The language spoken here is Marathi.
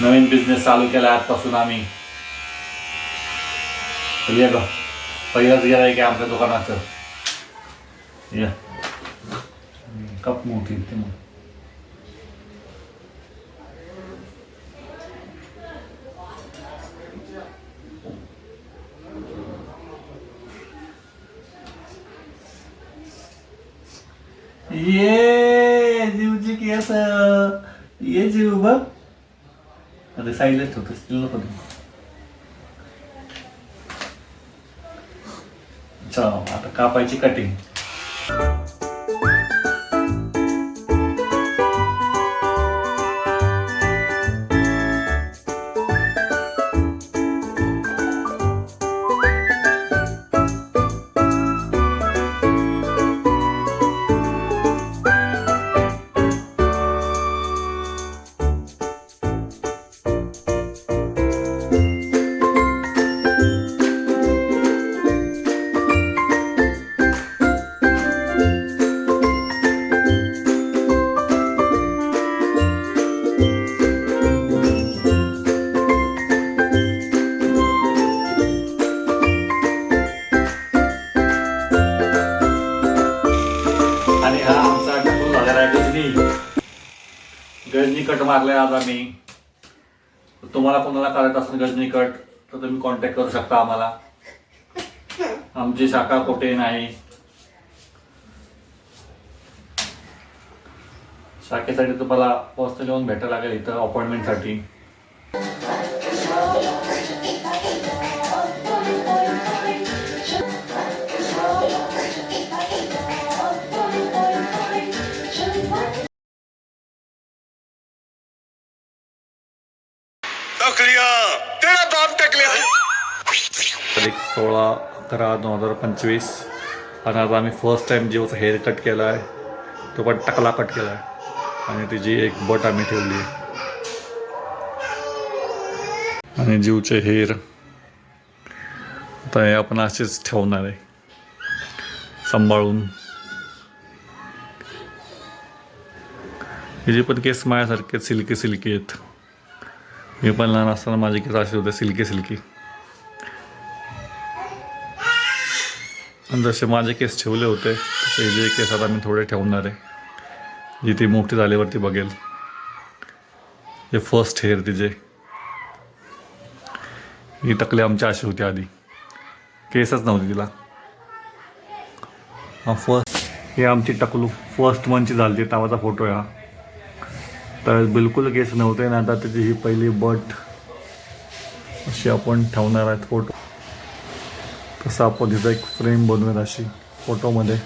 नवीन बिझनेस चालू केला आजपासून आम्ही. ये ग पहिलंच गेला आहे की आमच्या दुकानाचं. या. कप मोठी ते मग. ये जीवजी केस ये जीव बघ. आता साईडलाच ठेवतो स्टील नको देऊ. चला आता कापायची कटिंग आणि हा आमचा टकलू झालेला आहे गजनी. गजनी कट मारलाय आज आम्ही. तुम्हाला कोणाला करायचं असेल गजनी कट तर तुम्ही कॉन्टॅक्ट करू शकता आम्हाला. आमची शाखा कुठे नाही. शाखेसाठी तुम्हाला पर्सनल येऊन भेटायला लागेल इथं अपॉइंटमेंटसाठी तारीख सोळा अकरा दोन हजार पंचवीस. आणि आता आम्ही फर्स्ट टाइम जीवचा हेअर कट केला आहे तो पण टकला कट केला आहे आणि तिची एक बट आम्ही ठेवली आहे. आणि जीवचे हेअर आता हे आपण असेच ठेवणार आहे. सांभाळून. हिचे पण केस माझ्यासारखे सिल्की सिल्की आहेत. मी पण लहान असताना माझे केस असे होते सिल्की सिल्की. आणि जसे माझे केस ठेवले होते तसे जे केस आता मी थोडे ठेवणार आहे. जी ती मोठी झाल्यावरती बघेल. हे फर्स्ट हेअर तिचे ही टकले आमच्या अशी होती आधी. केसच नव्हती तिला. हा फर्स्ट हे आमची टकलू फर्स्ट मंथची झाली नावाचा फोटो आहे हा. तर बिलकुल केस नव्हते ना आता त्याची ही पहिली बट अशी आपण ठेवणार आहेत फोटो तसं आपण तिथं एक फ्रेम बनवूयात अशी फोटोमध्ये